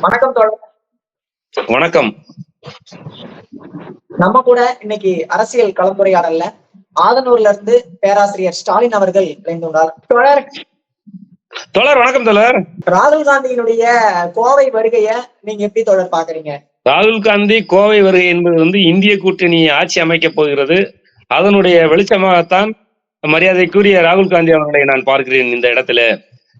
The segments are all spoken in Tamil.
வணக்கம் தோழர். வணக்கம். நம்ம கூட இன்னைக்கு அரசியல் கலந்துரையாடல்ல ஆதனூர்ல இருந்து பேராசிரியர் ஸ்டாலின் அவர்கள் இணைந்துள்ளார் தோழர் தோழர் வணக்கம் தோழர். ராகுல் காந்தியினுடைய கோவை வருகைய நீங்க எப்படி தோழர் பாக்குறீங்க ராகுல் காந்தி கோவை வருகை என்பது வந்து இந்திய கூட்டணி ஆட்சி அமைக்கப் போகிறது. அதனுடைய வெளிச்சமாகத்தான் மரியாதைக்குரிய ராகுல் காந்தி அவர்களை நான் பார்க்கிறேன் இந்த இடத்துல.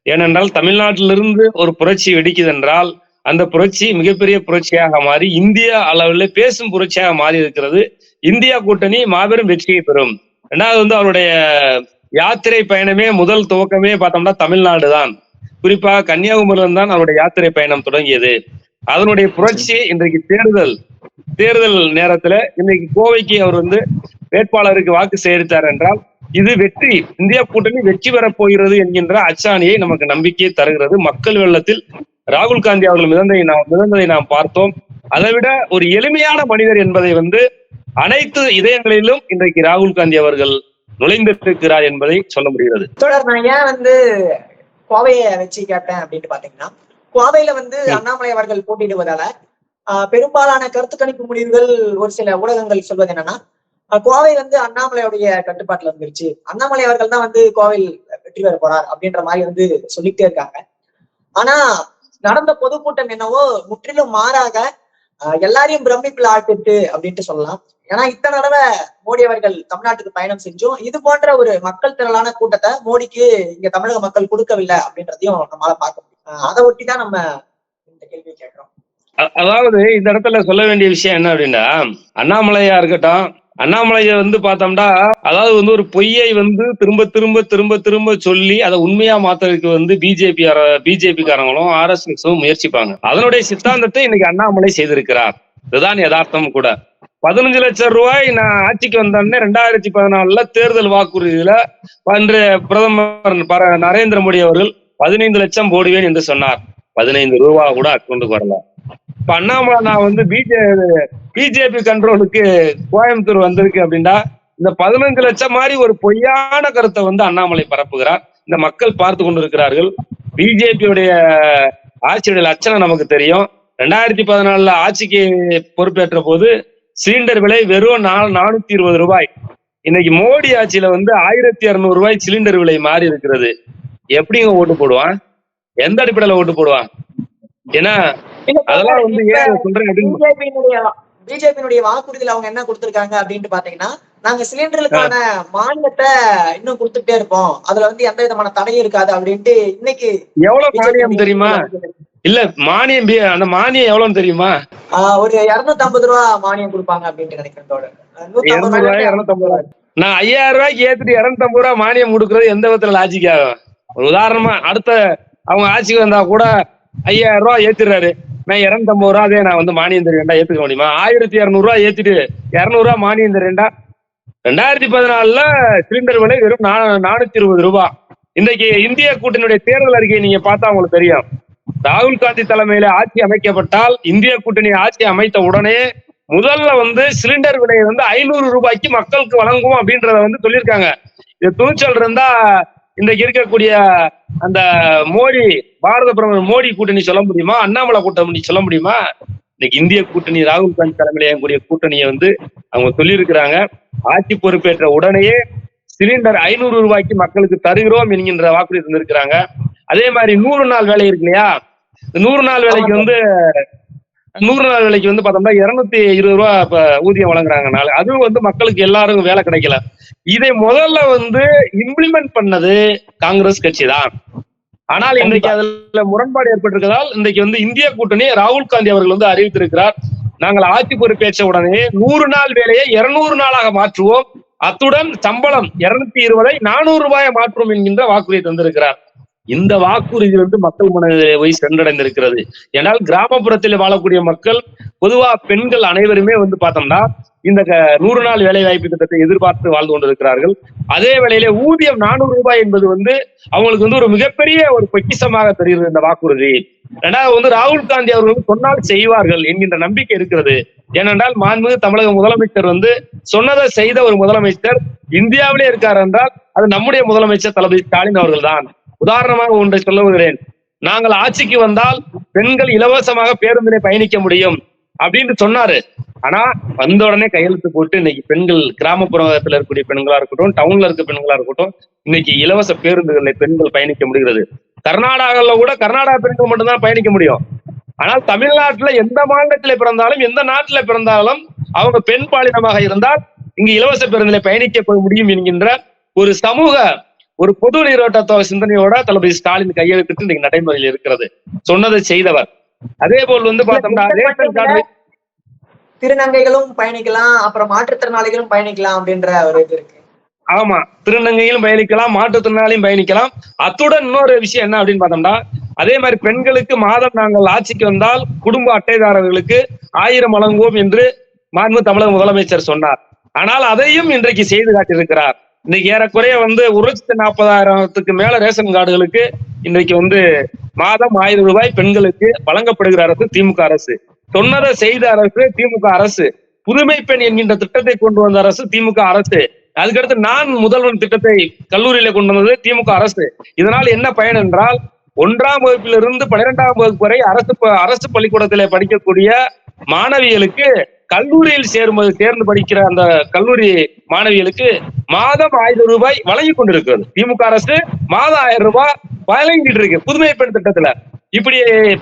ஏனென்றால் தமிழ்நாட்டிலிருந்து ஒரு புரட்சி வெடிக்குதென்றால் அந்த புரட்சி மிகப்பெரிய புரட்சியாக மாறி இந்தியா அளவில் பேசும் புரட்சியாக மாறி இருக்கிறது. இந்தியா கூட்டணி மாபெரும் வெற்றியை பெறும். ரெண்டாவது வந்து அவருடைய யாத்திரை பயணமே முதல் துவக்கமே பார்த்தோம்னா தமிழ்நாடு தான் குறிப்பாக கன்னியாகுமரியில தான் அவருடைய யாத்திரை பயணம் தொடங்கியது. அதனுடைய புரட்சி இன்றைக்கு தேர்தல் தேர்தல் நேரத்துல இன்னைக்கு கோவைக்கு அவர் வந்து வேட்பாளருக்கு வாக்கு சேகரித்தார் என்றால் இது வெற்றி. இந்தியா கூட்டணி வெற்றி பெறப் போகிறது என்கின்ற அச்சாணியை நமக்கு நம்பிக்கையை தருகிறது. மக்கள் வெள்ளத்தில் ராகுல் காந்தி அவர்கள் மிதந்ததை நாம் மிதந்ததை நாம் பார்த்தோம். அதை விட ஒரு எளிமையான மனிதர் என்பதை வந்து அனைத்து இதயங்களிலும் இன்றைக்கு ராகுல் காந்தி அவர்கள் நுழைந்திருக்கிறார் என்பதை சொல்ல முடிகிறது. தோழர் நான் ஏன் வந்து கோவைய வச்சு கேட்டேன் அப்படின்னு பாத்தீங்கன்னா கோவையில வந்து. அண்ணாமலை அவர்கள் போட்டியிடுவதால பெரும்பாலான கருத்து கணிப்பு முடிவுகள் ஒரு சில ஊடகங்கள் சொல்வது என்னன்னா கோவை வந்து அண்ணாமலையுடைய கட்டுப்பாட்டுல வந்துருச்சு. அண்ணாமலை அவர்கள் தான் வந்து கோவையில் வெற்றி பெற போறார் அப்படின்ற மாதிரி வந்து சொல்லிட்டே இருக்காங்க. ஆனா நடந்த பொதுக்கூட்டம் என்னவோ முற்றிலும் மாறாக எல்லாரையும் பிரமிப்பில் ஆட்டிட்டு அப்படின்ட்டு சொல்லலாம். ஏன்னா இத்தனை தடவை மோடி அவர்கள் தமிழ்நாட்டுக்கு பயணம் செஞ்சும் இது போன்ற ஒரு மக்கள் திரளான கூட்டத்தை மோடிக்கு இங்க தமிழக மக்கள் கொடுக்கவில்லை அப்படின்றதையும் நம்மளால பார்க்க முடியும். அதை ஒட்டி தான் நம்ம இந்த கேள்வி கேட்கிறோம். அதாவது இந்த இடத்துல சொல்ல வேண்டிய விஷயம் என்ன அப்படின்னா அண்ணாமலையா இருக்கட்டும் அண்ணாமலையை வந்து பார்த்தோம்னா அதாவது வந்து ஒரு பொய்யை வந்து திரும்ப திரும்ப திரும்ப திரும்ப சொல்லி அதை உண்மையா மாத்துறதுக்கு வந்து பிஜேபி பிஜேபி காரங்களும் ஆர்எஸ்எஸும் முயற்சிப்பாங்க. அதனுடைய சித்தாந்தத்தை இன்னைக்கு அண்ணாமலை செய்திருக்கிறார். இதுதான் யதார்த்தம் கூட. பதினஞ்சு லட்சம் ரூபாய் நான் ஆட்சிக்கு வந்தோடனே ரெண்டாயிரத்தி பதினாலுல தேர்தல் வாக்குறுதியில அன்று பிரதமர் பர- நரேந்திர மோடி அவர்கள் பதினைந்து லட்சம் போடுவேன் என்று சொன்னார். பதினைந்து ரூபா கூட அக்கௌண்ட்டுக்கு வரல. இப்ப அண்ணாமலை நான் வந்து பிஜே பிஜேபி கண்ட்ரோலுக்கு கோயம்புத்தூர் வந்திருக்கு அப்படின்னா இந்த பதினஞ்சு லட்சம் மாதிரி ஒரு பொய்யான கருத்தை வந்து அண்ணாமலை பரப்புகிறார். இந்த மக்கள் பார்த்து கொண்டிருக்கிறார்கள். பிஜேபியுடைய ஆட்சியுடைய லட்சணம் நமக்கு தெரியும். ரெண்டாயிரத்தி பதினாலுல ஆட்சிக்கு பொறுப்பேற்ற போது சிலிண்டர் விலை வெறும் நா- நானூத்தி இருபது ரூபாய். இன்னைக்கு மோடி ஆட்சியில வந்து ஆயிரத்தி இருநூறு ரூபாய் சிலிண்டர் விலை மாறி இருக்கிறது. எப்படிங்க ஓட்டு போடுவான்? எந்த அடிப்படையில ஓட்டு போடுவான்? ஏன்னா அதெல்லாம் வந்து ஏன் இதை சொல்றேன் அப்படின்னு பிஜேபியினுடைய வாக்குறுதியில அவங்க என்ன கொடுத்திருக்காங்க அப்படின்ட்டு பாத்தீங்கன்னா நாங்க சிலிண்டருக்கான மானியத்தை இன்னும் கொடுத்துட்டே இருப்போம். அதுல வந்து எந்த விதமான தடையும் இருக்காது அப்படின்ட்டு இன்னைக்கு எவ்வளவு மானியம் தெரியுமா? இல்ல மானியம் அந்த மானியம் எவ்வளவுன்னு தெரியுமா? ஒரு இருநூத்தி ஐம்பது ரூபா மானியம் கொடுப்பாங்க அப்படின்ட்டு ரூபாய் நான் ஐயாயிரம் ரூபாய்க்கு ஏத்துட்டு இருநூத்தி ஐம்பது ரூபாய் மானியம் கொடுக்கறது எந்த விதத்துல லாஜிக் ஆகும்? ஒரு உதாரணமா அடுத்த அவங்க ஆட்சிக்கு வந்தா கூட ஐயாயிரம் ரூபாய் ஏத்திடுறாரு. நான் இருநூத்தி ஐம்பது ரூபா அதே நான் வந்து மானியம் தருவேன்டா ஏத்துக்க முடியுமா? ஆயிரத்தி இரநூறுவா ஏத்திட்டு இரநூறுவா மானியம் தருவேன்டா ரெண்டாயிரத்தி பதினாலுல சிலிண்டர் விலை வெறும் நானூத்தி இருபது ரூபாய் இன்றைக்கு இந்திய கூட்டணியுடைய தேர்தல் அறிக்கையை நீங்க பார்த்தா உங்களுக்கு தெரியும். ராகுல் காந்தி தலைமையில ஆட்சி அமைக்கப்பட்டால் இந்திய கூட்டணி ஆட்சி அமைத்த உடனே முதல்ல வந்து சிலிண்டர் விலையை வந்து ஐநூறு ரூபாய்க்கு மக்களுக்கு வழங்குவோம் அப்படின்றத வந்து சொல்லியிருக்காங்க. இது துணிச்சல் இருந்தா இன்றைக்கு இருக்கக்கூடிய அந்த மோடி பாரத பிரதமர் மோடி கூட்டணி சொல்ல முடியுமா? அண்ணாமலை கூட்டணி சொல்ல முடியுமா? இன்னைக்கு இந்திய கூட்டணி ராகுல் காந்தி தலைமையில கூடிய கூட்டணியை வந்து அவங்க சொல்லியிருக்கிறாங்க. ஆட்சி பொறுப்பேற்ற உடனேயே சிலிண்டர் ஐநூறு ரூபாய்க்கு மக்களுக்கு தருகிறோம் என்கின்ற வாக்குறுதி தந்திருக்கிறாங்க. அதே மாதிரி நூறு நாள் வேலை இருக்கு இல்லையா? நூறு நாள் வேலைக்கு வந்து நூறு நாள் வேலைக்கு வந்து பார்த்தோம்னா இருநூத்தி இருபது ரூபா இப்ப ஊதியம் வழங்குறாங்க. நாள் அதுவும் வந்து மக்களுக்கு எல்லாருக்கும் வேலை கிடைக்கல. இதை முதல்ல வந்து இம்ப்ளிமெண்ட் பண்ணது காங்கிரஸ் கட்சி தான். ஆனால் இன்றைக்கு அதுல முரண்பாடு ஏற்பட்டிருக்கிறதால் இன்றைக்கு வந்து இந்திய கூட்டணி ராகுல் காந்தி அவர்கள் வந்து அறிவித்திருக்கிறார். நாங்கள் ஆட்சி பொறுப்பேற்ற உடனே நூறு நாள் வேலையை இருநூறு நாளாக மாற்றுவோம். அத்துடன் சம்பளம் இருநூத்தி இருபதை நானூறு ரூபாயை மாற்றுவோம் என்கின்ற வாக்குறுதி தந்திருக்கிறார். இந்த வாக்குறுதி வந்து மக்கள் மனதிலே போய் சென்றடைந்திருக்கிறது. ஏனால் கிராமப்புறத்தில் வாழக்கூடிய மக்கள் பொதுவா பெண்கள் அனைவருமே வந்து பார்த்தோம்னா இந்த க- நூறு நாள் வேலை வாய்ப்பு திட்டத்தை எதிர்பார்த்து வாழ்ந்து கொண்டிருக்கிறார்கள். அதே வேளையிலே ஊதியம் நானூறு ரூபாய் என்பது வந்து அவங்களுக்கு வந்து ஒரு மிகப்பெரிய ஒரு பொக்கிஷமாக தெரிகிறது இந்த வாக்குறுதி. ரெண்டாவது வந்து ராகுல் காந்தி அவர்கள் சொன்னால் செய்வார்கள் என்கின்ற நம்பிக்கை இருக்கிறது. ஏனென்றால் மாண்புமிகு தமிழக முதலமைச்சர் வந்து சொன்னதை செய்த ஒரு முதலமைச்சர் இந்தியாவிலே இருக்கார் என்றால் அது நம்முடைய முதலமைச்சர் தளபதி ஸ்டாலின் அவர்கள் தான் உதாரணமாக ஒன்றை சொல்லவுகிறேன் நாங்கள் ஆட்சிக்கு வந்தால் பெண்கள் இலவசமாக பேருந்திலே பயணிக்க முடியும் அப்படின்னு சொன்னாரு. ஆனா வந்த உடனே கையெழுத்து போட்டு இன்னைக்கு பெண்கள் கிராமப்புறத்துல இருக்கக்கூடிய பெண்களா இருக்கட்டும் டவுன்ல இருக்க பெண்களா இருக்கட்டும் இன்னைக்கு இலவச பேருந்துகளில் பெண்கள் பயணிக்க முடிகிறது. கர்நாடகாவில் கூட கர்நாடகா பெண்கள் மட்டும்தான் பயணிக்க முடியும். ஆனால் தமிழ்நாட்டுல எந்த மாநிலத்தில பிறந்தாலும் எந்த நாட்டில பிறந்தாலும் அவங்க பெண் பாலினமாக இருந்தால் இங்கு இலவச பேருந்திலே பயணிக்க முடியும் என்கின்ற ஒரு சமூக ஒரு பொது நீரோட்ட சிந்தனையோட தளபதி ஸ்டாலின் கையெழுத்திட்டு இன்னைக்கு நடைமுறையில் இருக்கிறது. சொன்னதை செய்தவர். அதே போல் வந்து பார்த்தோம்னா ரேஷன் கார்டு திருநங்கைகளும் பயணிக்கலாம் அப்புறம் மாற்றுத்திறனாளிகளும் பயணிக்கலாம் அப்படின்ற ஒரு இது இருக்கு. ஆமா திருநங்கையிலும் பயணிக்கலாம் மாற்றுத்திறனாளியும் பயணிக்கலாம். அத்துடன் இன்னொரு விஷயம் என்ன அப்படின்னு பார்த்தோம்னா அதே மாதிரி பெண்களுக்கு மாதம் நாங்கள் ஆட்சிக்கு வந்தால் குடும்ப அட்டைதாரர்களுக்கு ஆயிரம் வழங்குவோம் என்று மாண்பு தமிழக முதலமைச்சர் சொன்னார். ஆனால் அதையும் இன்றைக்கு செய்து காட்டியிருக்கிறார். இன்னைக்கு ஏறக்குறைய வந்து ஒரு லட்சத்து நாற்பதாயிரத்துக்கு மேல ரேஷன் கார்டுகளுக்கு இன்றைக்கு வந்து மாதம் ஆயிரம் ரூபாய் பெண்களுக்கு வழங்கப்படுகிற அரசு திமுக அரசு. சொன்னதை செய்த அரசு திமுக அரசு. புதுமை பெண் என்கின்ற திட்டத்தை கொண்டு வந்த அரசு திமுக அரசு. அதுக்கடுத்து நான் முதல்வன் திட்டத்தை கல்லூரியில கொண்டு வந்தது திமுக அரசு. இதனால் என்ன பயன் என்றால் ஒன்றாம் வகுப்பிலிருந்து பன்னிரெண்டாம் வகுப்பு வரை அரசு அரசு பள்ளிக்கூடத்திலே படிக்கக்கூடிய மாணவிகளுக்கு கல்லூரியில் சேரும்போது சேர்ந்து படிக்கிற அந்த கல்லூரி மாணவிகளுக்கு மாதம் ஆயிரம் ரூபாய் வழங்கி கொண்டிருக்கிறது. திமுக அரசு மாதம் ஆயிரம் ரூபாய் வழங்கிட்டு இருக்கு புதுமை பெண் திட்டத்துல. இப்படி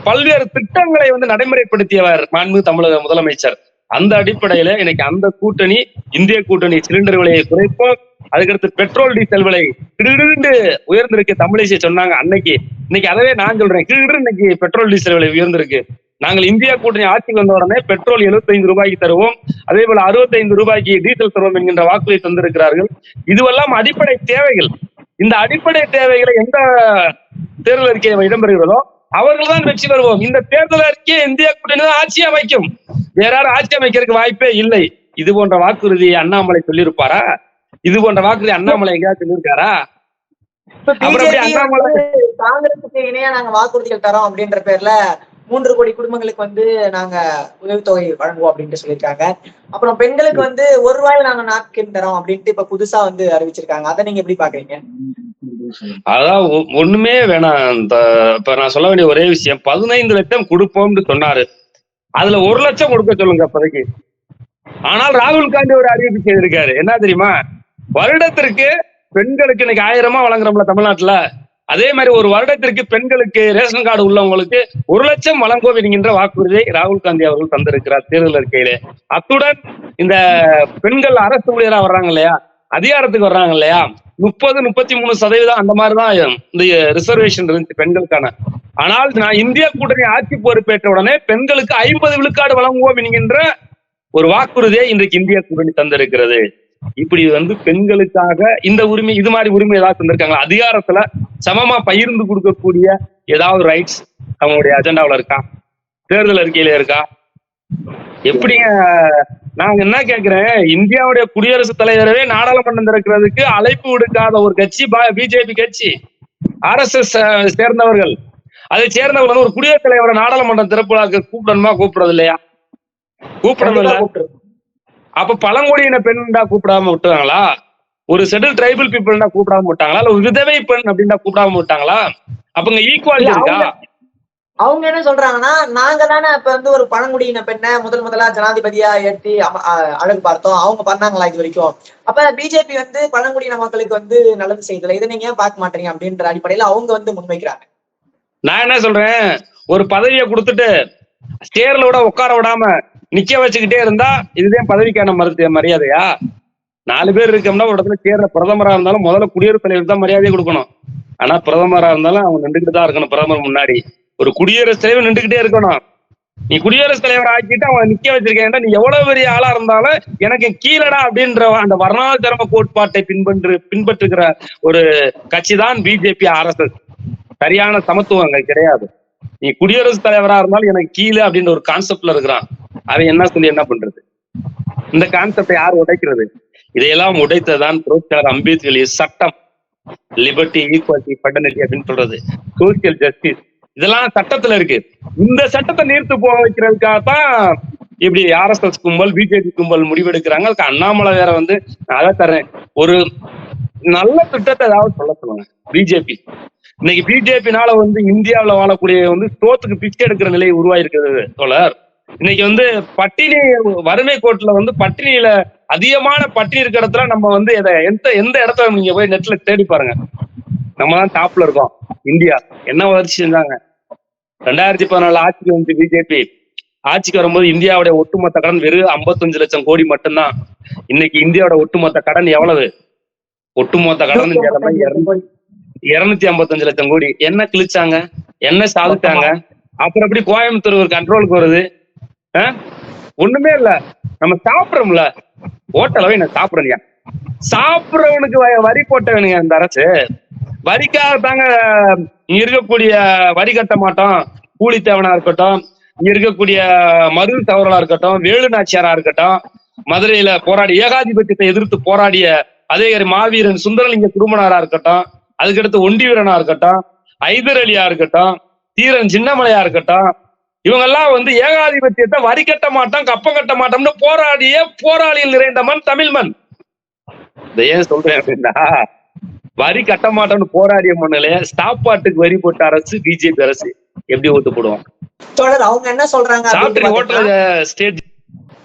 பல்வேறு திட்டங்களை வந்து நடைமுறைப்படுத்தியவர் மாண்பு தமிழக முதலமைச்சர். அந்த அடிப்படையில இன்னைக்கு அந்த கூட்டணி இந்திய கூட்டணி சிலிண்டர் விலையை குறைப்போம். அதுக்கடுத்து பெட்ரோல் டீசல் விலை கிடுகிடு உயர்ந்திருக்கு. தமிழிசை சொன்னாங்க அன்னைக்கு. இன்னைக்கு அதவே நான் சொல்றேன். கிடுகிடு இன்னைக்கு பெட்ரோல் டீசல் விலை உயர்ந்திருக்கு. நாங்கள் இந்தியா கூட்டணி ஆட்சிக்கு வந்த உடனே பெட்ரோல் 75 ரூபாய்க்கு தருவோம். அதே போல 65 ரூபாய்க்கு டீசல் தருவோம் என்கின்ற வாக்குறுதி தந்திருக்கிறார்கள். இதுவெல்லாம் அடிப்படை தேவைகள். இந்த அடிப்படை தேவைகளை எந்த தேர்தல் அறிக்கை இடம்பெறுகிறதோ அவர்கள் தான் வெற்றி பெறுவோம். இந்த தேர்தல் அறிக்கையை இந்தியா கூட்டணி தான் ஆட்சி அமைக்கும். வேற யாரும் ஆட்சி அமைக்கிறதுக்கு வாய்ப்பே இல்லை. இது போன்ற வாக்குறுதி அண்ணாமலை சொல்லியிருப்பாரா? இது போன்ற வாக்குறுதி அண்ணாமலை எங்கேயாவது சொல்லியிருக்காரா? காங்கிரசுக்கு இணையா நாங்க வாக்குறுதிகள் தரோம் அப்படின்ற பேர்ல மூன்று கோடி குடும்பங்களுக்கு வந்து நாங்க உதவித்தொகை வழங்குவோம் அப்படின்ட்டு சொல்லியிருக்காங்க. அப்புறம் பெண்களுக்கு வந்து ஒரு ரூபாய் நாங்க நாப்கின் தரோம் அப்படின்ட்டு இப்ப புதுசா வந்து அறிவிச்சிருக்காங்க. அதை நீங்க எப்படி பாக்குறீங்க? அதான் ஒண்ணுமே வேணாம். இப்ப நான் சொல்ல வேண்டிய ஒரே விஷயம். பதினைந்து லட்சம் கொடுப்போம்னு சொன்னாரு. அதுல ஒரு லட்சம் கொடுக்க சொல்லுங்க அப்போதைக்கு. ஆனால் ராகுல் காந்தி ஒரு அறிவிப்பு செய்திருக்காரு. என்ன தெரியுமா? வருடத்திற்கு பெண்களுக்கு இன்னைக்கு ஆயிரமா வழங்குறோம்ல தமிழ்நாட்டுல. அதே மாதிரி ஒரு வருடத்திற்கு பெண்களுக்கு ரேஷன் கார்டு உள்ளவங்களுக்கு ஒரு லட்சம் வழங்குவோம் என்கின்ற வாக்குறுதியை ராகுல் காந்தி அவர்கள் தந்திருக்கிறார் தேர்தல் அறிக்கையிலே. அத்துடன் இந்த பெண்கள் அரசு ஊழியரா வர்றாங்க இல்லையா? அதிகாரத்துக்கு வர்றாங்க இல்லையா? முப்பது முப்பத்தி மூணு சதவீதம் அந்த மாதிரிதான் இந்த ரிசர்வேஷன் இருந்துச்சு பெண்களுக்கான. ஆனால் நான் இந்திய கூட்டணி ஆட்சி பொறுப்பேற்ற உடனே பெண்களுக்கு ஐம்பது விழுக்காடு வழங்குவோம் என்கின்ற ஒரு வாக்குறுதியை இன்றைக்கு இந்திய கூட்டணி தந்திருக்கிறது. இப்படி வந்து பெண்களுக்காக இந்த உரிமை இது மாதிரி உரிமை ஏதாவது தந்திருக்காங்களா? அதிகாரத்துல சமமா பகிர்ந்து கொடுக்கக்கூடிய ஏதாவது ரைட்ஸ் அவங்களுடைய அஜெண்டாவில் இருக்கா? தேர்தல் அறிக்கையில இருக்கா? எப்படிங்க? நாங்க என்ன கேக்குறேன்? இந்தியாவுடைய குடியரசுத் தலைவரவே நாடாளுமன்றம் திறக்கிறதுக்கு அழைப்பு விடுக்காத ஒரு கட்சி பிஜேபி கட்சி. ஆர்எஸ்எஸ் சேர்ந்தவர்கள். அதை சேர்ந்தவர்கள் வந்து ஒரு குடியரசுத் தலைவரை நாடாளுமன்றம் திறப்புலாக்க கூப்பிடணுமா கூப்பிடுறது இல்லையா கூப்பிடணும் இல்ல. அப்ப பழங்குடியின பெண்ணா கூப்பிடாம விட்டாங்களா ஒரு செட்டில் ட்ரைபல் பீப்புள்னா கூப்பிடாம விட்டாங்களா? இல்ல ஒரு விதவை பெண் அப்படின்னா கூப்பிடாம விட்டாங்களா? அப்ப இங்க ஈக்குவாலிட்டி இருக்கா? அவங்க என்ன சொல்றாங்கன்னா நாங்க தானே இப்ப வந்து ஒரு பழங்குடியின பெண்ணை முதல் முதலா ஜனாதிபதியா ஏற்றி அம- அ- அழகு பார்த்தோம். அவங்க பண்ணாங்களா இது வரைக்கும்? அப்ப பிஜேபி வந்து பழங்குடியின மக்களுக்கு வந்து நல்லது செய்தல இதை நீங்க ஏன் பார்க்க மாட்டீங்க அப்படின்ற அடிப்படையில அவங்க வந்து முன்வைக்கிறாங்க. நான் என்ன சொல்றேன்? ஒரு பதவியை கொடுத்துட்டு ஸ்டேர்ல விட உட்கார விடாம நிக்க வச்சுக்கிட்டே இருந்தா இதுதான் பதவிக்கான மருத்துவ மரியாதையா? நாலு பேர் இருக்கோம்னா ஒரு இடத்துல சேர்ற பிரதமரா இருந்தாலும் முதல்ல குடியரசுத் தலைவர் தான் மரியாதை கொடுக்கணும். ஆனா பிரதமரா இருந்தாலும் அவங்க நின்றுகிட்டு தான் இருக்கணும் பிரதமர் முன்னாடி. ஒரு குடியரசுத் தலைவர் நின்றுகிட்டே இருக்கணும். நீ குடியரசுத் தலைவர் ஆக்கிட்டு அவன் நிக்க வச்சிருக்கேன் நீ எவ்வளவு பெரிய ஆளா இருந்தாலும் எனக்கு கீழடா அப்படின்ற அந்த வர்ணாசிரம கோட்பாட்டை பின்பற்று பின்பற்றுகிற ஒரு கட்சி தான் பிஜேபி அரசு சரியான சமத்துவம் அங்க கிடையாது. நீ குடியரசுத் தலைவரா இருந்தாலும் எனக்கு கீழே அப்படின்ற ஒரு கான்செப்ட்ல இருக்கிறான். அவன் என்ன சொல்லி என்ன பண்றது? இந்த கான்செப்டை யார் உடைக்கிறது? இதையெல்லாம் உடைத்ததான் புரட்சியாளர் அம்பேத்கர் சட்டம். லிபர்ட்டி ஈக்குவாலிட்டி ஃபெட்டர்னிட்டி அப்படின்னு சொல்றது. சோசியல் ஜஸ்டிஸ் இதெல்லாம் சட்டத்துல இருக்கு. இந்த சட்டத்தை நீர்த்து போக வைக்கிறதுக்காகத்தான் இப்படி ஆர்எஸ்எஸ் கும்பல் பிஜேபி கும்பல் முடிவெடுக்கிறாங்க. அதுக்கு அண்ணாமலை வேற வந்து நான் அதை தர்றேன். ஒரு நல்ல திட்டத்தை ஏதாவது சொல்ல சொல்லுங்க. பிஜேபி இன்னைக்கு பிஜேபினால வந்து இந்தியாவுல வாழக்கூடிய வந்து சோத்துக்கு பிச்சை எடுக்கிற நிலை உருவாயிருக்கிறது தோழர். இன்னைக்கு வந்து பட்டினி வறுமை கோட்டுல வந்து பட்டினியில அதிகமான பட்டினி இருக்கிற இடத்துல நம்ம வந்து எதை எந்த எந்த இடத்துல நீங்க போய் நெட்ல தேடி பாருங்க. நம்ம தான் டாப்ல இருக்கோம். இந்தியா. என்ன வளர்ச்சி செஞ்சாங்க? ரெண்டாயிரத்தி பதினாலு ஆட்சிக்கு வந்து பிஜேபி ஆட்சிக்கு வரும்போது இந்தியாவுடைய ஒட்டுமொத்த கடன் வெறும் 55 லட்சம் கோடி மட்டும்தான். இன்னைக்கு இந்தியாவோட ஒட்டுமொத்த கடன் எவ்வளவு? ஒட்டுமொத்த கடன் இருநூத்தி ஐம்பத்தஞ்சு லட்சம் கோடி. என்ன கிழிச்சாங்க? என்ன சாதிச்சாங்க? அப்புறம் எப்படி கோயம்புத்தூர் ஒரு கண்ட்ரோலுக்கு வருது? ஒண்ணுமே இல்ல. நம்ம சாப்பிடுறோம்ல. ஹோட்டல போய் நான் சாப்பிடுறேன் சாப்பிடுறவனுக்கு வரி போட்டவனுங்க இந்த அரசு. வரிக்காக தாங்க இங்க இருக்கக்கூடிய வரி கட்ட மாட்டோம். கூலி தேவனா இருக்கட்டும் இங்க இருக்கக்கூடிய மருது தவறலா இருக்கட்டும் வேலு நாச்சியாரா இருக்கட்டும் மதுரையில போராடி ஏகாதிபத்தியத்தை எதிர்த்து போராடிய அதே மாவீரன் சுந்தரலிங்க குடும்பனாரா இருக்கட்டும் அதுக்கடுத்து ஒண்டிவீரனா இருக்கட்டும் ஐதர் அலியா இருக்கட்டும் தீரன் சின்னமலையா இருக்கட்டும் இவங்கெல்லாம் வந்து ஏகாதிபத்தியத்தை வரி கட்ட மாட்டோம் கப்பம் கட்ட மாட்டோம்னு போராடிய போராளியில் நிறைந்த மண் தமிழ் மண். இதை ஏன் சொல்றேன் அப்படின்னா வரி கட்ட மாட்டோம்னு போராடிய மண்ணிலே சாப்பாட்டுக்கு வரி போட்ட அரசு பிஜேபி அரசு எப்படி ஓட்டு போடுவோம் தொடர் அவங்க என்ன சொல்றாங்க ஸ்டேட்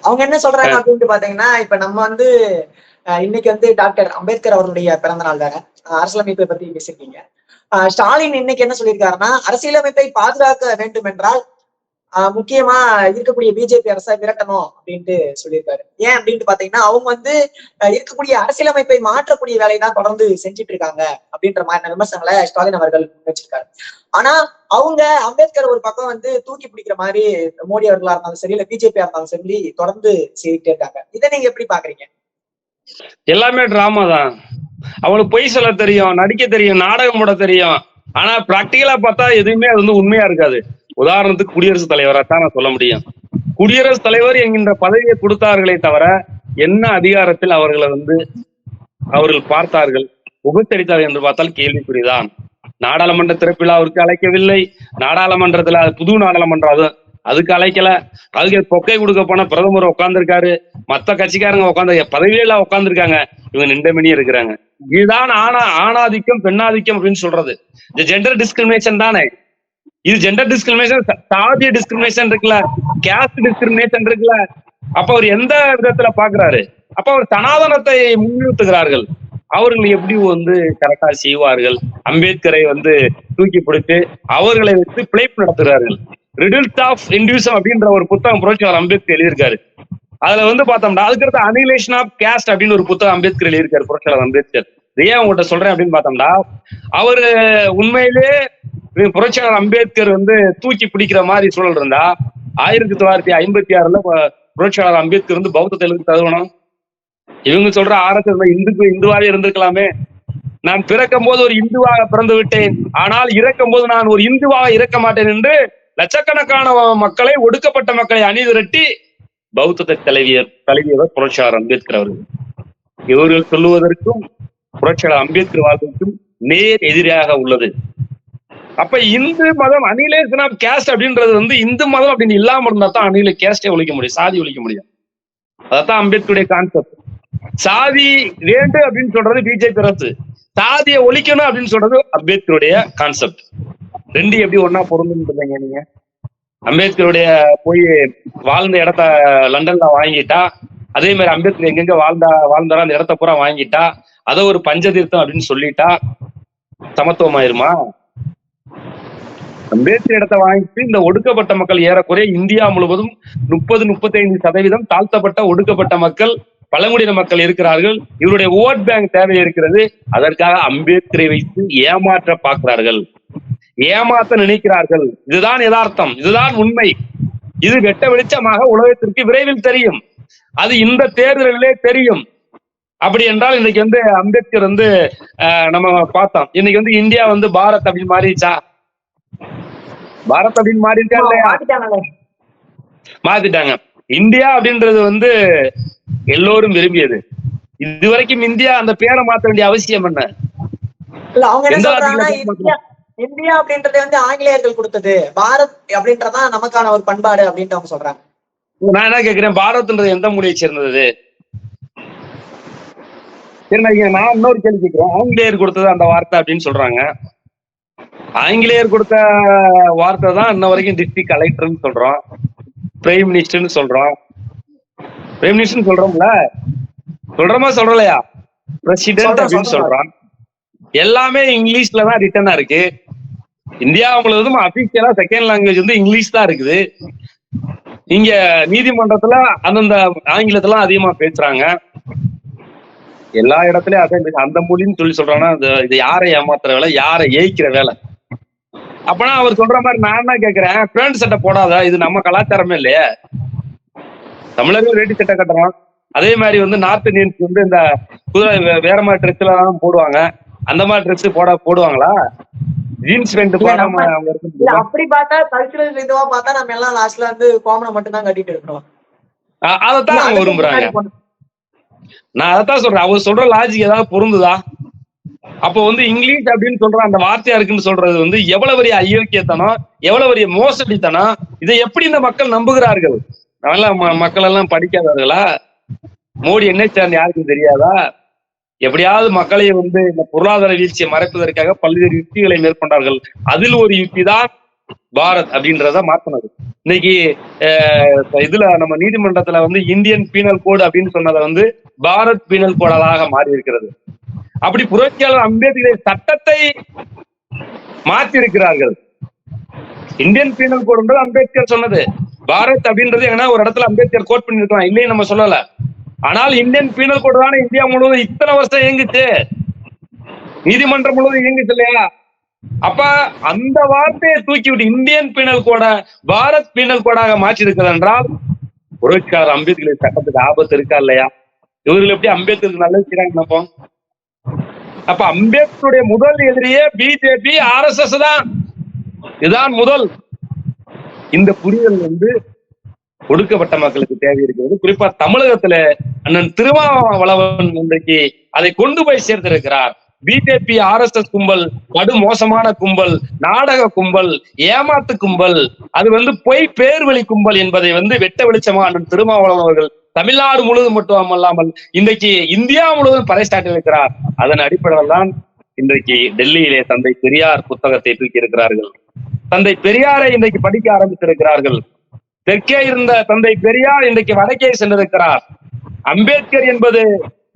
அவங்க என்ன சொல்றாங்க அப்படின்ட்டு பாத்தீங்கன்னா இப்ப நம்ம வந்து இன்னைக்கு வந்து டாக்டர் அம்பேத்கர் அவர்களுடைய பிறந்த நாள் அஹ், அரசியலமைப்பை பத்தி பேசிருக்கீங்க அஹ், ஸ்டாலின் இன்னைக்கு என்ன சொல்லியிருக்காருன்னா அரசியலமைப்பை பாதுகாக்க வேண்டும் என்றால் முக்கியமா இருக்கக்கூடிய பிஜேபி அரசை விரட்டணும் அப்படின்ட்டு சொல்லியிருக்காரு. ஏன் அப்படின்ட்டு பாத்தீங்கன்னா அவங்க வந்து இருக்கக்கூடிய அரசியலமைப்பை மாற்றக்கூடிய வேலையை தான் தொடர்ந்து செஞ்சுட்டு இருக்காங்க அப்படின்ற மாதிரி விமர்சனங்களை ஸ்டாலின் அவர்கள் வச்சிருக்காரு ஆனா அவங்க அம்பேத்கர் ஒரு பக்கம் வந்து தூக்கி பிடிக்கிற மாதிரி மோடி அவர்களா இருந்தாலும் சரி இல்ல பிஜேபியா இருந்தாலும் சரி தொடர்ந்து செய்துட்டே இருக்காங்க. இதை நீங்க எப்படி பாக்குறீங்க? எல்லாமே டிராமா தான். அவங்களுக்கு பொய் சொல்ல தெரியும் நடிக்க தெரியும் நாடகம் போட தெரியும். ஆனா பிராக்டிக்கலா பார்த்தா எதுவுமே அது வந்து உண்மையா இருக்காது. உதாரணத்துக்கு குடியரசுத் தலைவரை தான் நான் சொல்ல முடியும். குடியரசுத் தலைவர் என்கின்ற பதவியை கொடுத்தார்களே தவிர என்ன அதிகாரத்தில் அவர்களை வந்து அவர்கள் பார்த்தார்கள் உபசரித்தார்கள் என்று பார்த்தால் கேள்விக்குறிதான். நாடாளுமன்ற திறப்பிழாவிற்கு அழைக்கவில்லை. நாடாளுமன்றத்துல அது புது நாடாளுமன்றம் அது அதுக்கு அழைக்கல. அதுக்கு பொக்கை கொடுக்க போன பிரதமர் உட்கார்ந்திருக்காரு. மத்த கட்சிக்காரங்க உட்காந்து பதவியில உட்காந்துருக்காங்க இவங்க நின்றமணியே இருக்கிறாங்க. இதுதான் ஆணா ஆணாதிக்கம் பெண்ணாதிக்கம் அப்படின்னு சொல்றது. இந்த ஜெண்டர் டிஸ்கிரிமினேஷன் தானே. இது ஜெண்டர் டிஸ்கிரிமினேஷன் சாதிய டிஸ்கிரிமினேஷன் இருக்குல்ல கேஸ்ட் டிஸ்கிரிமினேஷன் இருக்குல்ல. அப்ப அவர் எந்த விதத்துல பாக்குறாரு? அப்ப அவர் சனாதனத்தை முன்னிறுத்துகிறார்கள். அவர்கள் எப்படி வந்து கரெக்டா செய்வார்கள்? அம்பேத்கரை வந்து தூக்கி பிடித்து அவர்களை வைத்து பிழைப்பு நடத்துகிறார்கள். ரிடில்ஸ் ஆஃப் இண்டிவிசம் அப்படின்ற ஒரு புத்தகம் புரட்சியாளர் அம்பேத்கர் எழுதியிருக்காரு. அதுல வந்து பார்த்தோம்னா அதுக்கடுத்து அனிலேஷன் ஆஃப் கேஸ்ட் அப்படின்னு ஒரு புத்தகம் அம்பேத்கர் எழுதியிருக்காரு புரட்சியாளர் அம்பேத்கர். ஏன் உங்கள்கிட்ட சொல்றேன் அப்படின்னு பார்த்தோம்னா அவரு உண்மையிலே புரட்சியாளர் அம்பேத்கர் வந்து தூக்கி பிடிக்கிற மாதிரி சூழல் இருந்தா ஆயிரத்தி தொள்ளாயிரத்தி ஐம்பத்தி ஆறுல புரட்சியாளர் அம்பேத்கர் வந்து பௌத்த தெலுங்கு தருவணும் இவங்க சொல்ற ஆர்எஸ் இந்துக்கு இந்துவாவே இருந்திருக்கலாமே. நான் பிறக்கும் போது ஒரு இந்துவாக பிறந்து விட்டேன். ஆனால் இறக்கும் போது நான் ஒரு இந்துவாக இறக்க மாட்டேன் என்று லட்சக்கணக்கான மக்களை ஒடுக்கப்பட்ட மக்களை அணிதிரட்டி பௌத்தத்தை தலைவியர் தலைவியவர் புரட்சியாளர் அம்பேத்கர் அவர்கள். இவர்கள் சொல்லுவதற்கும் புரட்சியாளர் அம்பேத்கர் வாழ்வதற்கும் நேர் எதிராக உள்ளது. அப்ப இந்து மதம் அணிலே ஆஃப் கேஸ்ட் அப்படின்றது வந்து இந்து மதம் அப்படின்னு இல்லாம இருந்தா தான் அணில கேஸ்டே ஒழிக்க முடியும் சாதி ஒழிக்க முடியும். அதான் அம்பேத்கருடைய கான்செப்ட் சாதி வேண்டு அப்படின்னு சொல்றது பிஜேபி அரசு சாதியை ஒழிக்கணும் அப்படின்னு சொல்றது அம்பேத்கருடைய கான்செப்ட் ரெண்டு எப்படி ஒன்னா பொருந்துன்றீங்க நீங்க. அம்பேத்கருடைய போய் வாழ்ந்த இடத்த லண்டன்ல வாங்கிட்டா அதே மாதிரி அம்பேத்கர் எங்கெங்க வாழ்ந்தா வாழ்ந்தாரோ அந்த இடத்த பூரா வாங்கிட்டா அதை ஒரு பஞ்சதீர்த்தம் அப்படின்னு சொல்லிட்டா சமத்துவம் ஆயிருமா அம்பேத்கர் இடத்தை வாங்கிட்டு இந்த ஒடுக்கப்பட்ட மக்கள் ஏறக்குறைய இந்தியா முழுவதும் முப்பது முப்பத்தைந்து சதவீதம் தாழ்த்தப்பட்ட ஒடுக்கப்பட்ட மக்கள் பழங்குடியின மக்கள் இருக்கிறார்கள். இவருடைய ஓட் பேங்க் தேவை இருக்கிறது. அதற்காக அம்பேத்கரை வைத்து ஏமாற்ற பார்க்கிறார்கள். ஏமாத்த நினைக்கிறார்கள். இதுதான் யதார்த்தம். இதுதான் உண்மை. இது வெட்ட வெளிச்சமாக உலகத்திற்கு விரைவில் தெரியும். அது இந்த தேர்தலிலே தெரியும். அப்படி என்றால் இன்னைக்கு வந்து அம்பேத்கர் வந்து நம்ம பார்த்தோம். இன்னைக்கு வந்து இந்தியா வந்து பாரத் அப்படின்னு மாறிச்சா பாரத் அப்படின்னு மாறி இருக்கா இல்லையா. மாத்திட்டாங்க இந்தியா அப்படின்றது வந்து எல்லோரும் விரும்பியது. இதுவரைக்கும் இந்தியா அந்த பேரை மாத்த வேண்டிய அவசியம் என்ன? இந்தியா அப்படின்றது வந்து ஆங்கிலேயர்கள் கொடுத்தது. பாரத் அப்படின்றதான் நமக்கான ஒரு பண்பாடு அப்படின்ட்டு அவங்க சொல்றாங்க. நான் என்ன கேக்குறேன்? பாரத்ன்றது எந்த மொழியை சேர்ந்தது? சரி நான் இன்னொரு கேள்வி கேட்கிறேன் ஆங்கிலேயர் கொடுத்தது அந்த வார்த்தை அப்படின்னு சொல்றாங்க. ஆங்கிலேயர் கொடுத்த வார்த்தை தான் இன்ன வரைக்கும் டிஸ்ட்ரிக்ட் கலெக்டர்னு சொல்றோம். பிரைம் மினிஸ்டர்னு சொல்றோம். பிரைம் மினிஸ்டர்னு சொல்றோம்ல? சொல்றோமா சொல்றலையா பிரசிடென்ட் அப்படின்னு சொல்றோம். எல்லாமே இங்கிலீஷ்ல தான் ரிட்டனா இருக்கு. இந்தியா முழுவதும் அபிஷியலா செகண்ட் லாங்குவேஜ் வந்து இங்கிலீஷ் தான் இருக்குது. இங்க நீதிமன்றத்துல அந்தந்த ஆங்கிலத்துல அதிகமா பேசுறாங்க. எல்லா இடத்துலயும் அதே மாதிரி அந்த மொழின்னு சொல்லி சொல்றாங்கன்னா இது யாரை ஏமாத்துற வேலை யாரை ஏய்க்கிற வேலை? அப்பனா அவர் சொல்ற மாதிரி நான் என்ன கேக்குறேன். பேண்ட் சட்டை போடாத இது நம்ம கலாச்சாரமே இல்லையே. தமிழர்கள் வேட்டி சட்டை கட்டுறோம். அதே மாதிரி வந்து நார்த் இந்தியன்ஸ் வந்து இந்த குதிரை வேற மாதிரி ட்ரெஸ் எல்லாம் போடுவாங்க. அந்த மாதிரி ட்ரெஸ் போட போடுவாங்களா? ஜீன்ஸ் பேண்ட் போடாம? அப்படி பார்த்தா கல்ச்சுரல் இதுவா பார்த்தா நம்ம எல்லாம் லாஸ்ட்ல வந்து கோமனை மட்டும் தான் கட்டிட்டு இருக்கணும் அ- அதைத்தான் அவங்க விரும்புறாங்க. நான் அதைத்தான் சொல்றேன். அவர் சொல்ற லாஜிக் ஏதாவது பொருந்துதா? அப்போ வந்து இங்கிலீஷ் அப்படின்னு சொல்ற அந்த வார்த்தையா இருக்குன்னு சொல்றது வந்து எவ்வளவு பெரிய அயோக்கியத்தனம் எவ்வளவு பெரிய மோசடித்தனம் இதை எப்படி இந்த மக்கள் நம்புகிறார்கள்? நல்லா மக்கள் எல்லாம் படிக்காதவர்களா? மோடி என்ன சார் யாருக்கும் தெரியாதா? எப்படியாவது மக்களை வந்து இந்த பொருளாதார வீழ்ச்சியை மறைப்பதற்காக பல்வேறு யுக்திகளை மேற்கொண்டார்கள். அதில் ஒரு யுக்தி தான் பாரத் அப்படின்றத மாத்தினது. இன்னைக்கு இதுல நம்ம நீதிமன்றத்துல வந்து இந்தியன் பீனல் கோடு அப்படின்னு சொன்னதை வந்து பாரத் பீனல் கோடலாக மாறி இருக்கிறது அப்படி புரட்சியாளர் அம்பேத்கர் சட்டத்தை மாற்றி இருக்கிறார்கள் இந்தியன் பீனல் கோடுன்றது அம்பேத்கர் சொன்னது. பாரத் அப்படின்றது ஏன்னா ஒரு இடத்துல அம்பேத்கர் கோட் பண்ணிருக்கலாம் இல்லையே நம்ம சொல்லல. ஆனால் இந்தியன் பீனல் கோடு தானே இந்தியா முழுவதும் இத்தனை வருஷம் இயங்குச்சு. நீதிமன்றம் முழுவதும் இயங்குச்சு இல்லையா? அப்ப அந்த வார்த்தையை தூக்கி விட்டு இந்தியன் பீனல் கோட பாரத் பீனல் கோடாக மாற்றி இருக்கிறது என்றால் புரட்சியாளர் அம்பேத்கர் சட்டத்துக்கு ஆபத்து இருக்கா இல்லையா? இவர்கள் எப்படி அம்பேத்கருக்கு நல்லது செய்யறாங்க நினைப்போம் அப்ப அம்பேத்கருடைய முதல் எதிரியே பிஜேபி ஆர்எஸ்எஸ் தான். இதுதான் முதல். இந்த புரிதல் வந்து ஒடுக்கப்பட்ட மக்களுக்கு தேவை இருக்கிறது. குறிப்பா தமிழகத்துல அண்ணன் திருமாவளவன் இன்றைக்கு அதை கொண்டு போய் சேர்த்திருக்கிறார். பிஜேபி ஆர்எஸ்எஸ் கும்பல் படு மோசமான கும்பல் நாடக கும்பல் ஏமாத்து கும்பல் அது வந்து பொய் பேர்வழி கும்பல் என்பதை வந்து வெட்ட வெளிச்சமா அண்ணன் திருமாவளவன் அவர்கள் தமிழ்நாடு முழுவதும் மட்டும் அல்லாமல் இன்றைக்கு இந்தியா முழுவதும் பறைசாட்டியிருக்கிறார் அதன் அடிப்படையில் தான் இன்றைக்கு டெல்லியிலே தந்தை பெரியார் புத்தகத்தை தூக்கி இருக்கிறார்கள். தந்தை பெரியாரை இன்றைக்கு படிக்க ஆரம்பித்திருக்கிறார்கள். தெற்கே இருந்த தந்தை பெரியார் இன்றைக்கு வடக்கே சென்றிருக்கிறார். அம்பேத்கர் என்பது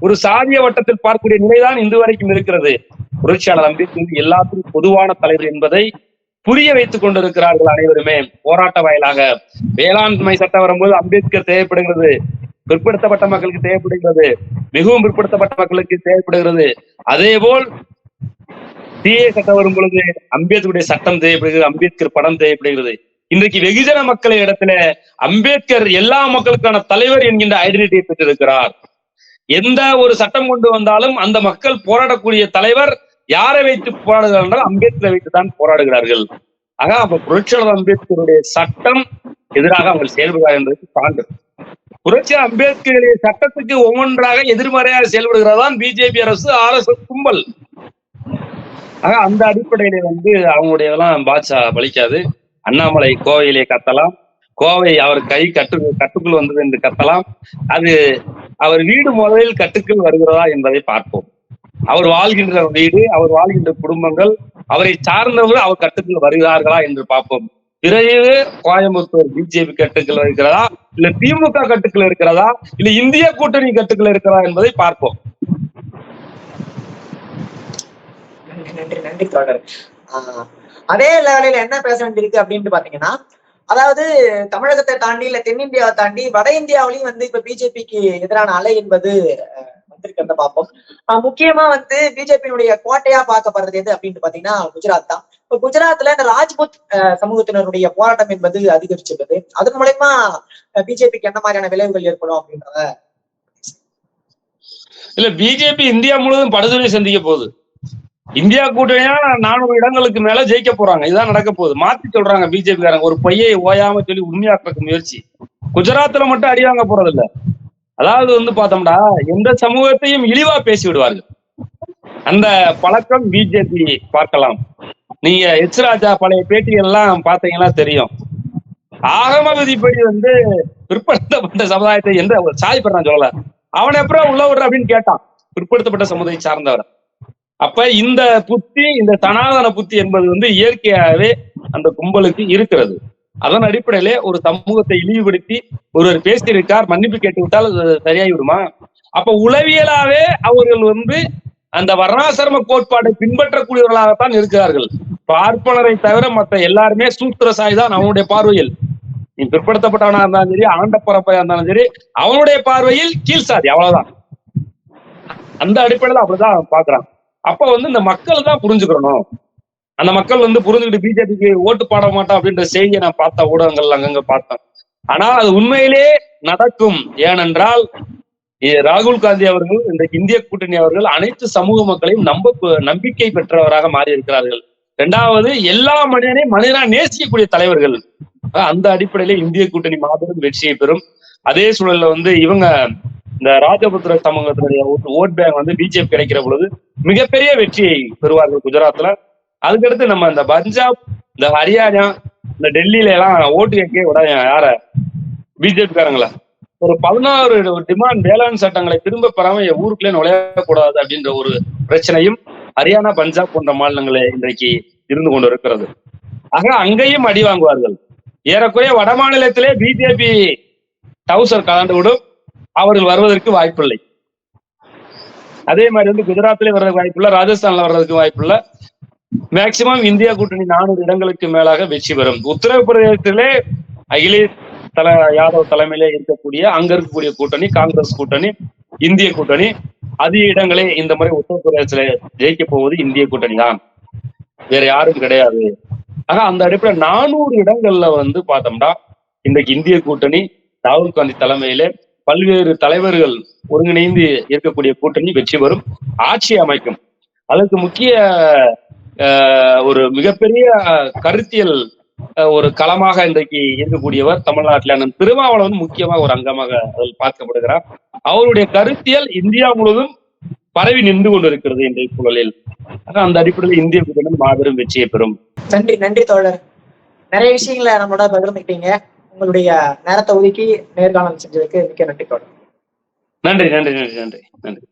ஒரு சாதிய வட்டத்தில் பார்க்கக்கூடிய நிலைதான் இன்று வரைக்கும் இருக்கிறது. புரட்சியாளர் அம்பேத்கர் எல்லாத்துக்கும் பொதுவான தலைவர் என்பதை புரிய வைத்துக் கொண்டிருக்கிறார்கள் அனைவருமே. போராட்ட வாயிலாக வேளாண்மை சட்டம் வரும்போது அம்பேத்கர் தேவைப்படுகிறது. பிற்படுத்தப்பட்ட மக்களுக்கு தேவைப்படுகிறது. மிகவும் பிற்படுத்தப்பட்ட மக்களுக்கு தேவைப்படுகிறது. அதே போல் சிஏ சட்டம் வரும் பொழுது அம்பேத்கருடைய சட்டம் தேவைப்படுகிறது அம்பேத்கர் படம் தேவைப்படுகிறது. இன்றைக்கு வெகுஜன மக்களின் இடத்துல அம்பேத்கர் எல்லா மக்களுக்கான தலைவர் என்கின்ற ஐடென்டிட்டியை பெற்றிருக்கிறார். எந்த ஒரு சட்டம் கொண்டு வந்தாலும் அந்த மக்கள் போராடக்கூடிய தலைவர் யாரை வைத்து போராடுகிறார் என்றால் அம்பேத்கரை வைத்து தான் போராடுகிறார்கள். ஆக அப்ப புரட்சியாளர் அம்பேத்கருடைய சட்டம் எதிராக அவர்கள் செயல்படுகிறார் என்பதற்கு சான்று புரட்சி அம்பேத்கருடைய சட்டத்துக்கு ஒவ்வொன்றாக எதிர்மறையாக செயல்படுகிறதான் பிஜேபி அரசு ஆர் எஸ் எஸ் கும்பல். ஆக அந்த அடிப்படையில வந்து அவங்களுடைய எல்லாம் பாட்சா பலிக்காது. அண்ணாமலை கோவையிலே கத்தலாம். கோவை அவர் கை கட்டு கட்டுக்குள் வந்தது என்று கத்தலாம். அது அவர் வீடு முதலில் கட்டுக்குள் வருகிறதா என்பதை பார்ப்போம். அவர் வாழ்கின்ற வீடு அவர் வாழ்கின்ற குடும்பங்கள் அவரை சார்ந்தவர்கள் அவர் கட்டுக்குள் வருகிறார்களா என்று பார்ப்போம். பிறகு கோயம்புத்தூர் பிஜேபி கட்டுக்குள் இருக்கிறதா? இல்ல திமுக கட்டுக்குள் இருக்கிறதா? இல்ல இந்திய கூட்டணி கட்டுக்குள் இருக்கிறதா என்பதை பார்ப்போம். நன்றி நன்றி தொடர் அதே லெவலில் என்ன பேச வேண்டியிருக்கு அப்படின்னு பாத்தீங்கன்னா அதாவது தமிழகத்தை தாண்டி இல்ல தென்னிந்தியாவை தாண்டி வட இந்தியாவிலையும் வந்து இப்ப பிஜேபிக்கு எதிரான அலை என்பது அஹ், வந்திருக்கிறத பார்ப்போம். ஆஹ் முக்கியமா வந்து பிஜேபியினுடைய கோட்டையா பார்க்கப்படுறது எது அப்படின்னு பாத்தீங்கன்னா குஜராத் தான். இப்ப குஜராத்ல இந்த ராஜ்புத் சமூகத்தினருடைய போராட்டம் என்பது அதிகரிச்சிருக்குது. அதன் மூலயமா பிஜேபிக்கு என்ன மாதிரியான விளைவுகள் ஏற்படும் அப்படின்றத இல்ல பிஜேபி இந்தியா முழுவதும் படுதொலை சந்திக்க போகுது. இந்தியா கூட்டணியா நானூறு இடங்களுக்கு மேல ஜெயிக்க போறாங்க. இதுதான் நடக்க போகுது. மாத்தி சொல்றாங்க பிஜேபி காரங்க ஒரு பொய்யை ஓயாம சொல்லி உண்மையாக்க முயற்சி. குஜராத்ல மட்டும் அடிவாங்க போறது இல்ல அதாவது வந்து பார்த்தோம்னா எந்த சமூகத்தையும் இழிவா பேசி விடுவார்கள் அந்த பழக்கம் பிஜேபி பார்க்கலாம். நீங்க எச் ராஜா பழைய பேட்டிகள் எல்லாம் பாத்தீங்கன்னா தெரியும். ஆகம விதிப்படி வந்து பிற்படுத்தப்பட்ட சமுதாயத்தை எந்த ஒரு நான் சொல்லல. அவன் எப்பறம் உள்ள விடுற அப்படின்னு கேட்டான். பிற்படுத்தப்பட்ட சமுதாயம் சார்ந்தவர். அப்ப இந்த புத்தி இந்த சனாதன புத்தி என்பது வந்து இயற்கையாகவே அந்த கும்பலுக்கு இருக்கிறது. அதன் அடிப்படையிலே ஒரு சமூகத்தை இழிவுபடுத்தி ஒருவர் பேசியிருக்கார் மன்னிப்பு கேட்டு விட்டால் சரியாகி விடுமா அப்ப உளவியலாவே அவர்கள் வந்து அந்த வர்ணாசிரம கோட்பாடை பின்பற்றக்கூடியவர்களாகத்தான் இருக்கிறார்கள். பார்ப்பனரை தவிர மற்ற எல்லாருமே சூத்திரசாய் தான் அவனுடைய பார்வையில். நீ பிற்படுத்தப்பட்டவனா இருந்தாலும் சரி ஆண்ட பரப்பையா இருந்தாலும் சரி அவனுடைய பார்வையில் கீழ் சாதி அவ்வளவுதான். அந்த அடிப்படையில அப்படிதான் பாக்குறான் அப்ப வந்து இந்த மக்கள் தான் புரிஞ்சுக்கணும். அந்த மக்கள் வந்து புரிஞ்சுக்கிட்டு பிஜேபிக்கு ஓட்டு பாட மாட்டான் அப்படின்ற செய்தியை நான் பார்த்தேன் ஊடகங்கள் அங்கங்க பார்த்தேன். ஆனா அது உண்மையிலே நடக்கும். ஏனென்றால் ராகுல் காந்தி அவர்கள் இந்த இந்திய கூட்டணி அவர்கள் அனைத்து சமூக மக்களையும் நம்ப நம்பிக்கை பெற்றவராக மாறி இருக்கிறார்கள் இரண்டாவது எல்லா மனிதனையும் மனிதனா நேசிக்கக்கூடிய தலைவர்கள். அந்த அடிப்படையில இந்திய கூட்டணி மாபெரும் வெற்றியை பெறும். அதே சூழல்ல வந்து இவங்க இந்த ராஜபுத்திர சமூகத்தினுடைய ஓட் பேங்க் வந்து பிஜேபி கிடைக்கிற பொழுது மிகப்பெரிய வெற்றியை பெறுவார்கள் குஜராத்ல. அதுக்கடுத்து நம்ம இந்த பஞ்சாப் இந்த ஹரியானா இந்த டெல்லியில எல்லாம் ஓட்டு கேட்க விட யார? பிஜேபிக்காரங்களா ஒரு பதினாறு டிமாண்ட் வேளாண் சட்டங்களை திரும்ப பெறாம என் ஊருக்குள்ளே நுழையக்கூடாது அப்படின்ற ஒரு பிரச்சனையும் ஹரியானா பஞ்சாப் போன்ற மாநிலங்களே இன்றைக்கு இருந்து கொண்டு இருக்கிறது. ஆக அங்கேயும் அடி வாங்குவார்கள். ஏறக்குறைய வட மாநிலத்திலே பிஜேபி டவுசர் கலந்துவிடும் அவர்கள் வருவதற்கு வாய்ப்பில்லை. அதே மாதிரி வந்து குஜராத்திலே வர்றதுக்கு வாய்ப்பில்லை ராஜஸ்தான்ல வர்றதுக்கு வாய்ப்பில்லை. மேக்சிமம் இந்தியா கூட்டணி நானூறு இடங்களுக்கு மேலாக வெற்றி பெறும். உத்தரப்பிரதேசத்திலே அகிலேஷ் தல யாதவ் தலைமையிலே இருக்கக்கூடிய அங்க இருக்கக்கூடிய கூட்டணி காங்கிரஸ் கூட்டணி இந்திய கூட்டணி அதிக இடங்களே இந்த முறை உத்தரப்பிரதேசத்துல ஜெயிக்க போவது இந்திய கூட்டணி தான் வேற யாரும் கிடையாது. ஆக அந்த அடிப்படையில் நானூறு இடங்கள்ல வந்து பார்த்தோம்னா இன்றைக்கு இந்திய கூட்டணி ராகுல் காந்தி தலைமையில பல்வேறு தலைவர்கள் ஒருங்கிணைந்து இருக்கக்கூடிய கூட்டணி வெற்றி பெறும் ஆட்சி அமைக்கும். அதற்கு முக்கிய ஒரு மிகப்பெரிய கருத்தியல் ஒரு களமாக இன்றைக்கு இருக்கக்கூடியவர் தமிழ்நாட்டில் அண்ணன் திருமாவளவன் முக்கியமாக ஒரு அங்கமாக அதில் பார்க்கப்படுகிறார். அவருடைய கருத்தியல் இந்தியா முழுவதும் பரவி நின்று கொண்டிருக்கிறது இன்றைய சூழலில். அந்த அடிப்படையில் இந்திய கூட்டணி மாபெரும் வெற்றியை பெறும். நன்றி நன்றி தோழர். நிறைய விஷயங்களை நம்மளோட பகிர்ந்துக்கிட்டீங்க. உங்களுடைய நேரத்தை ஒதுக்கி நேர்காணல் செஞ்சதுக்கு மிக்க நன்றி தோழர். நன்றி நன்றி நன்றி நன்றி நன்றி.